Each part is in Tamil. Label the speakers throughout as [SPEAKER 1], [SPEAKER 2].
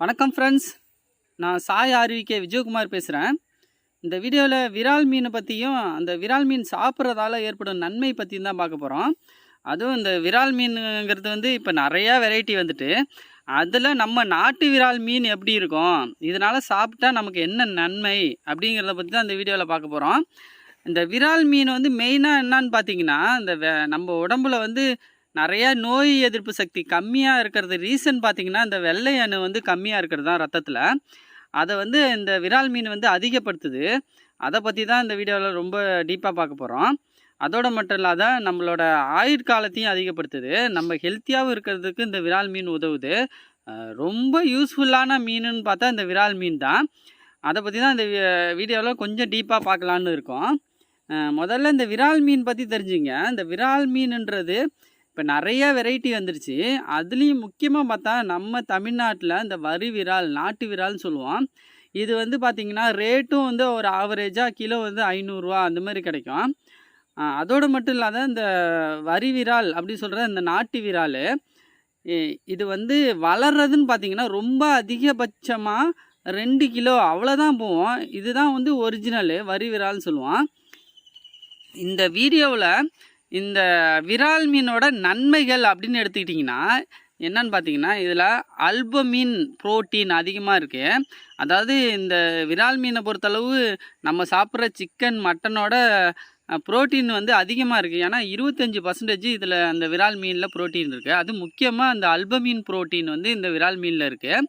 [SPEAKER 1] வணக்கம் ஃப்ரெண்ட்ஸ் நான் சாய் ஆர்விகே விஜயகுமார் பேசுகிறேன் இந்த வீடியோவில் விரால் மீனை பற்றியும் அந்த விரால் மீன் சாப்பிட்றதால ஏற்படும் நன்மை பற்றியும் தான் பார்க்க போகிறோம் அதுவும் இந்த விரால் மீனுங்கிறது வந்து இப்போ நிறையா வெரைட்டி வந்துட்டு அதில் நம்ம நாட்டு விரால் மீன் எப்படி இருக்கும்? இதனால் சாப்பிட்டா நமக்கு என்ன நன்மை? அப்படிங்கிறத பற்றி தான் இந்த வீடியோவில் பார்க்க போகிறோம் இந்த விரால் மீன் வந்து மெயினாக என்னன்னு பார்த்தீங்கன்னா இந்த நம்ம உடம்புல வந்து நிறைய நோய் எதிர்ப்பு சக்தி கம்மியாக இருக்கிறது. ரீசன் பார்த்திங்கன்னா இந்த வெள்ளை அணு வந்து கம்மியாக இருக்கிறது தான் ரத்தத்தில். அதை வந்து இந்த விரால் மீன் வந்து அதிகப்படுத்துது. அதை பற்றி தான் இந்த வீடியோவில் ரொம்ப டீப்பாக பார்க்க போகிறோம் அதோடு மட்டும் இல்லாத நம்மளோட ஆயுட்காலத்தையும் அதிகப்படுத்துது. நம்ம ஹெல்த்தியாகவும் இருக்கிறதுக்கு இந்த விரால் மீன் உதவுது. ரொம்ப யூஸ்ஃபுல்லான மீனுன்னு பார்த்தா இந்த விரால் மீன் தான். அதை பற்றி தான் இந்த வீடியோவில் கொஞ்சம் டீப்பாக பார்க்கலான்னு இருக்கோம். முதல்ல இந்த விரால் மீன் பற்றி தெரிஞ்சுங்க. இந்த விரால் மீனுன்றது இப்போ நிறைய வெரைட்டி வந்துருச்சு. அதுலேயும் முக்கியமாக பார்த்தா நம்ம தமிழ்நாட்டில் இந்த வரி விரால் நாட்டு விரால்னு சொல்லுவோம். இது வந்து பார்த்திங்கன்னா ரேட்டும் வந்து ஒரு ஆவரேஜாக கிலோ வந்து ஐநூறுரூவா அந்த மாதிரி கிடைக்கும். அதோடு மட்டும் இல்லாத இந்த வரி விரால் அப்படி சொல்கிற இந்த நாட்டு விரால் இது வந்து வளர்றதுன்னு பார்த்தீங்கன்னா ரொம்ப அதிகபட்சமாக ரெண்டு கிலோ அவ்வளோதான் போவோம் இதுதான் வந்து ஒரிஜினலு வரி விரால்னு சொல்லுவோம். இந்த வீடியோவில் இந்த விரால் மீனோட நன்மைகள் அப்படின்னு எடுத்துக்கிட்டிங்கன்னா என்னன்னு பார்த்தீங்கன்னா இதில் அல்பமீன் புரோட்டீன் அதிகமாக இருக்குது அதாவது இந்த விரால் மீனை பொறுத்தளவு நம்ம சாப்பிட்ற சிக்கன் மட்டனோட புரோட்டீன் வந்து அதிகமாக இருக்குது ஏன்னா இருபத்தஞ்சி பர்சன்டேஜ் இதில் அந்த விரால் மீனில் புரோட்டீன் இருக்குது அது முக்கியமாக அந்த அல்பமீன் புரோட்டீன் வந்து இந்த விரால் மீனில் இருக்குது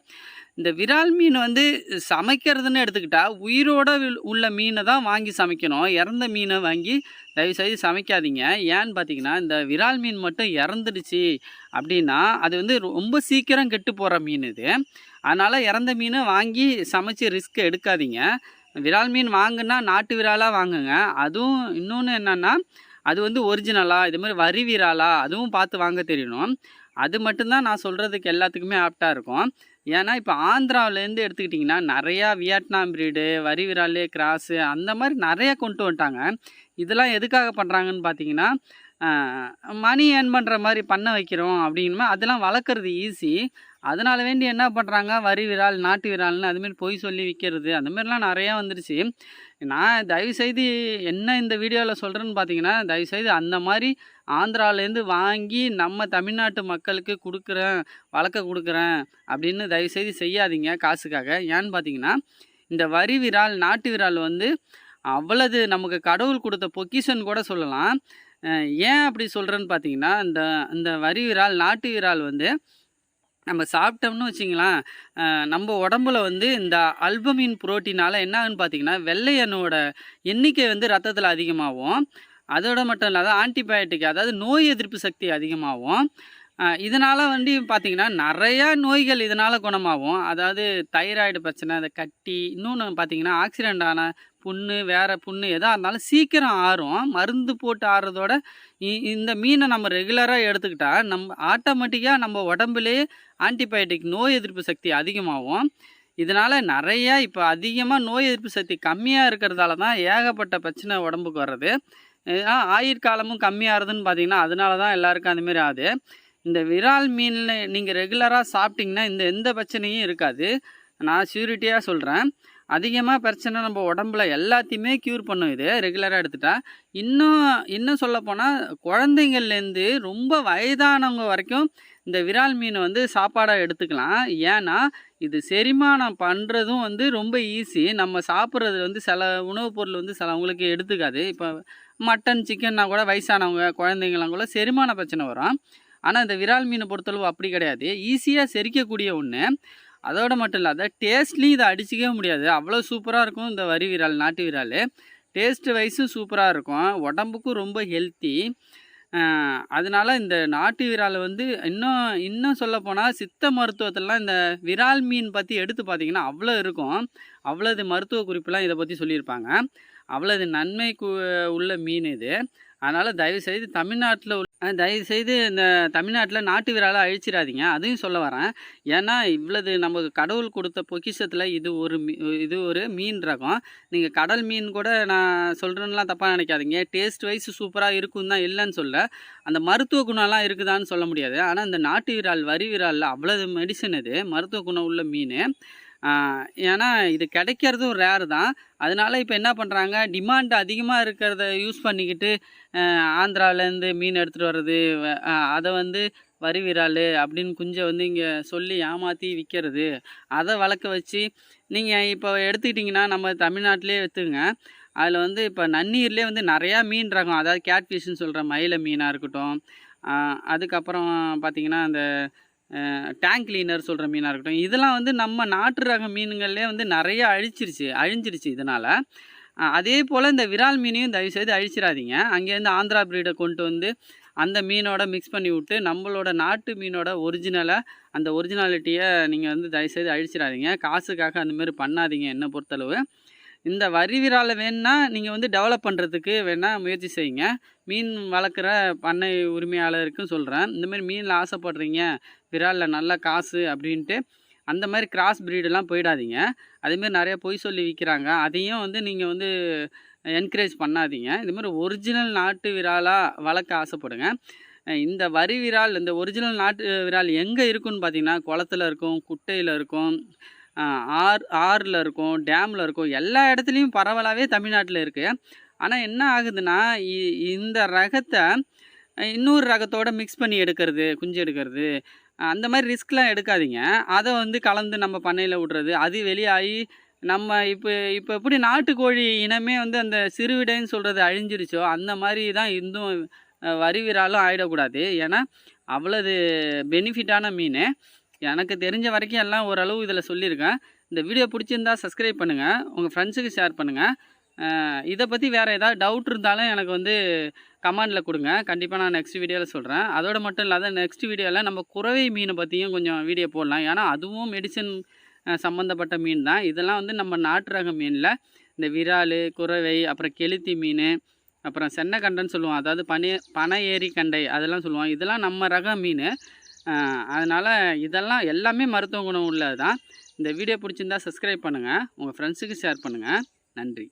[SPEAKER 1] இந்த விரால் மீன் வந்து சமைக்கிறதுன்னு எடுத்துக்கிட்டால் உயிரோட உள்ள மீனை தான் வாங்கி சமைக்கணும். இறந்த மீனை வாங்கி தயவுசெய்து சமைக்காதீங்க. ஏன்னு பார்த்தீங்கன்னா இந்த விரால் மீன் மட்டும் இறந்துடுச்சு அப்படின்னா அது வந்து ரொம்ப சீக்கிரம் கெட்டு போகிற மீன் இது. அதனால் இறந்த மீனை வாங்கி சமைச்சு ரிஸ்க் எடுக்காதீங்க. விரால் மீன் வாங்குன்னா நாட்டு விராலாக வாங்குங்க. அதுவும் இன்னொன்று என்னென்னா அது வந்து ஒரிஜினலாக இது மாதிரி வரி விராலா அதுவும் பார்த்து வாங்க தெரியணும். அது மட்டும்தான் நான் சொல்கிறதுக்கு எல்லாத்துக்குமே ஆப்டாக இருக்கும். ஏன்னா இப்போ ஆந்திராவிலேருந்து எடுத்துக்கிட்டிங்கன்னா நிறையா வியட்நாம் பிரீடு வரிவிராலு கிராஸு அந்த மாதிரி நிறைய கொண்டு வந்துட்டாங்க. இதெல்லாம் எதுக்காக பண்ணுறாங்கன்னு பார்த்தீங்கன்னா மணி ஏர்ன் பண்ணுற மாதிரி பண்ண வைக்கிறோம் அப்படின்னு அதெல்லாம் வளர்க்குறது ஈஸி அதனால வேண்டி என்ன பண்ணுறாங்க வரி விரால் நாட்டு விரால்னு அதுமாரி பொய் சொல்லி விற்கிறது அந்த மாதிரிலாம் நிறையா வந்துருச்சு நான் தயவுசெய்து என்ன இந்த வீடியோவில் சொல்கிறேன்னு பார்த்தீங்கன்னா தயவுசெய்து அந்த மாதிரி ஆந்திராவிலேருந்து வாங்கி நம்ம தமிழ்நாட்டு மக்களுக்கு கொடுக்குறேன் வளர்க்க கொடுக்குறேன் அப்படின்னு தயவுசெய்து செய்யாதீங்க காசுக்காக. ஏன்னு பார்த்தீங்கன்னா இந்த வரி விரால் நாட்டு விரால் வந்து அவ்வளவு நமக்கு கடவுள் கொடுத்த பொக்கிஷன் கூட சொல்லலாம். ஏன் அப்படி சொல்கிறேன்னு பார்த்தீங்கன்னா இந்த இந்த வரி விரால் நாட்டு விரால் வந்து நம்ம சாப்பிட்டோம்னு வச்சிங்களேன் நம்ம உடம்புல வந்து இந்த அல்பமின் புரோட்டீனால் என்ன பார்த்தீங்கன்னா வெள்ளை அணுவோட எண்ணிக்கை வந்து ரத்தத்தில் அதிகமாகும். அதோட மட்டும் இல்லாத ஆன்டிபயோட்டிக் அதாவது நோய் எதிர்ப்பு சக்தி அதிகமாகும். இதனால் வந்து பார்த்திங்கன்னா நிறையா நோய்கள் இதனால் குணமாகும். அதாவது தைராய்டு பிரச்சனை அந்த கட்டி இன்னொன்று பார்த்தீங்கன்னா ஆக்சிடெண்ட் ஆன புண்ணு வேறு புண்ணு எதாக இருந்தாலும் சீக்கிரம் ஆறும். மருந்து போட்டு ஆறுறதோட இ- இந்த மீனை நம்ம ரெகுலராக எடுத்துக்கிட்டால் நம்ம ஆட்டோமேட்டிக்காக நம்ம உடம்புலேயே ஆன்டிபயோட்டிக் நோய் எதிர்ப்பு சக்தி அதிகமாகும். இதனால் நிறையா இப்போ அதிகமாக நோய் எதிர்ப்பு சக்தி கம்மியாக இருக்கிறதால தான் ஏகப்பட்ட பிரச்சனை உடம்புக்கு வர்றது. ஆ, ஆயுட்காலமும் கம்மியாகிறதுன்னு பார்த்தீங்கன்னா அதனால தான் எல்லாருக்கும் அந்தமாரி ஆகுது. இந்த விரால் மீனில் நீங்கள் ரெகுலராக சாப்பிட்டிங்கன்னா இந்த எந்த பிரச்சனையும் இருக்காது. நான் ஷூரிட்டியாக சொல்கிறேன் அதிகமாக பிரச்சனை நம்ம உடம்புல எல்லாத்தையுமே க்யூர் பண்ணும் இது. ரெகுலராக எடுத்துட்டா. இன்னும் இன்னும் சொல்லப்போனால் குழந்தைங்கள்லேருந்து ரொம்ப வயதானவங்க வரைக்கும் இந்த விரால் மீனை வந்து சாப்பாடாக எடுத்துக்கலாம். ஏன்னா இது செரிமானம் பண்ணுறதும் வந்து ரொம்ப ஈஸி நம்ம சாப்பிட்றது வந்து சில உணவுப் பொருள் வந்து சில அவங்களுக்கு எடுத்துக்காது. இப்போ மட்டன் சிக்கன்னா கூட வயசானவங்க குழந்தைங்களாம் கூட செரிமான பிரச்சனை வரும். ஆனால் இந்த விரால் மீனை பொறுத்தளவு அப்படி கிடையாது. ஈஸியாக செரிக்கக்கூடிய ஒன்று அதோட மட்டும் இல்லாத டேஸ்ட்லேயும் இதை அடிச்சிக்கவே முடியாது. அவ்வளோ சூப்பராக இருக்கும் இந்த வரி விரால் நாட்டு விரால். டேஸ்ட்டு வைஸும் சூப்பராக இருக்கும். உடம்புக்கும் ரொம்ப ஹெல்த்தி அதனால இந்த நாட்டு விரால் வந்து இன்னும் இன்னும் சொல்லப்போனால் சித்த மருத்துவத்திலலாம் இந்த விரால் மீன் பற்றி எடுத்து பார்த்தீங்கன்னா அவ்வளோ இருக்கும். அவ்வளோது மருத்துவ குறிப்பெல்லாம் இதை பற்றி சொல்லியிருப்பாங்க. அவ்வளோது நன்மை கு- உள்ள மீன் இது. அதனால் தயவுசெய்து தமிழ்நாட்டில் உள்ள தயவுசெய்து இந்த தமிழ்நாட்டில் நாட்டு விராலை அழிச்சிடாதீங்க. அதையும் சொல்ல வரேன். ஏன்னா இவ்வளவு நமக்கு கடவுள் கொடுத்த பொக்கிஷத்தில் இது ஒரு இது ஒரு மீன் ரகம். நீங்கள் கடல் மீன் கூட நான் சொல்கிறேன்லாம் தப்பாக நினைக்காதீங்க. டேஸ்ட் வைஸ் சூப்பராக இருக்கும் தான் இல்லைன்னு சொல்ல. அந்த மருத்துவ குணம்லாம் இருக்குதான்னு சொல்ல முடியாது. ஆனால் இந்த நாட்டு விரால் வரி விராலில் அவ்வளவு மெடிசன் இது. மருத்துவ குணம் உள்ள மீன். ஏன்னா இது கிடைக்கிறதும் ரேர் தான். அதனால இப்போ என்ன பண்ணுறாங்க டிமாண்ட் அதிகமாக இருக்கிறத யூஸ் பண்ணிக்கிட்டு ஆந்திராவிலேருந்து ஆந்திராலேருந்து மீன் எடுத்துகிட்டு வர்றது அதை வந்து வரி விரால் அப்படின்னு குஞ்சை வந்து இங்கே சொல்லி ஏமாற்றி விற்கிறது அதை வளர்க்க வச்சு நீங்கள் இப்போ எடுத்துக்கிட்டிங்கன்னா நம்ம தமிழ்நாட்டிலே எடுத்துங்க அதில் வந்து இப்போ நன்னீர்லேயே வந்து நிறையா மீன் ரகம் அதாவது கேட்ஃபிஷ்னு சொல்கிற மயில மீனாக இருக்கட்டும் அதுக்கப்புறம் பார்த்திங்கன்னா அந்த டேங்க் கிளீனர் சொல்கிற மீனாக இருக்கட்டும் இதெல்லாம் வந்து நம்ம நாட்டு ரக மீனுங்கள்லேயே வந்து நிறைய அழிச்சிருச்சு அழிஞ்சிருச்சு இதனால். அதே போல் இந்த விரால் மீனையும் தயவுசெய்து அழிச்சிடாதீங்க. அங்கேருந்து ஆந்திரா பிரீடை கொண்டு வந்து அந்த மீனோட மிக்ஸ் பண்ணி விட்டு நம்மளோட நாட்டு மீனோட ஒரிஜினலை அந்த ஒரிஜினாலிட்டியை நீங்கள் வந்து தயவுசெய்து அழிச்சிடாதீங்க. காசுக்காக அந்தமாரி பண்ணாதீங்க என்னை பொறுத்தளவு. இந்த வரி விராலை வேணுன்னா நீங்கள் வந்து டெவலப் பண்ணுறதுக்கு வேணால் முயற்சி செய்யுங்க. மீன் வளர்க்குற பண்ணை உரிமையாளருக்கும் சொல்கிறேன் இந்தமாரி மீனில் ஆசைப்படுறீங்க விராலில் நல்ல காசு அப்படின்ட்டு அந்த மாதிரி கிராஸ் ப்ரீடெல்லாம் போயிடாதீங்க. அதேமாரி நிறைய பொய் சொல்லி விற்கிறாங்க அதையும் வந்து நீங்கள் வந்து என்கரேஜ் பண்ணாதீங்க. இதுமாதிரி ஒரிஜினல் நாட்டு விராலாக வளர்க்க ஆசைப்படுங்க. இந்த வரி விரால் இந்த ஒரிஜினல் நாட்டு விரால் எங்கே இருக்குன்னு பார்த்தீங்கன்னா குளத்துல இருக்கும் குட்டையில் இருக்கும் ஆறு ஆறில் இருக்கும் டேமில் இருக்கும் எல்லா இடத்துலையும் பரவலாகவே தமிழ்நாட்டில் இருக்குது ஆனால் என்ன ஆகுதுன்னா இ- இந்த ரகத்தை இன்னொரு ரகத்தோட மிக்ஸ் பண்ணி எடுக்கிறது குஞ்சு எடுக்கிறது அந்த மாதிரி ரிஸ்க்லாம் எடுக்காதீங்க. அதை வந்து கலந்து நம்ம பண்ணையில் விட்றது அது வெளியாகி நம்ம இப்போ இப்போ எப்படி நாட்டுக்கோழி இனமே வந்து அந்த சிறுவிடைன்னு சொல்கிறது அழிஞ்சிருச்சோ அந்த மாதிரி தான் இன்னும் வரி விராலும் ஆகிடக்கூடாது ஏன்னா அவ்வளவு பெனிஃபிட்டான மீன். எனக்கு தெரிஞ்ச வரைக்கும் எல்லாம் ஓரளவு இதில் சொல்லியிருக்கேன். இந்த வீடியோ பிடிச்சிருந்தா சப்ஸ்கிரைப் பண்ணுங்கள் உங்கள் ஃப்ரெண்ட்ஸுக்கு ஷேர் பண்ணுங்கள் இதை பற்றி வேறு ஏதாவது டவுட் இருந்தாலும் எனக்கு வந்து கமெண்டில் கொடுங்க. கண்டிப்பாக நான் நெக்ஸ்ட் வீடியோவில் சொல்கிறேன் அதோட மட்டும் இல்லாத நெக்ஸ்ட் வீடியோவில் நம்ம குறவை மீனை பற்றியும் கொஞ்சம் வீடியோ போடலாம். ஏன்னா அதுவும் மெடிசன் சம்மந்தப்பட்ட மீன் தான். இதெல்லாம் வந்து நம்ம நாட்டு ரக மீனில் இந்த விரால் குறவை அப்புறம் கெளுத்தி மீன் அப்புறம் சென்னை கண்டைன்னு சொல்லுவோம். அதாவது பனி பனை ஏரி கண்டை அதெல்லாம் சொல்லுவோம். இதெல்லாம் நம்ம ரக மீன். அதனால் இதெல்லாம் எல்லாமே மருத்துவ குணம் உள்ளது தான் இந்த வீடியோ பிடிச்சிருந்தா சப்ஸ்கிரைப் பண்ணுங்கள் உங்கள் ஃப்ரெண்ட்ஸுக்கு ஷேர் பண்ணுங்கள் நன்றி.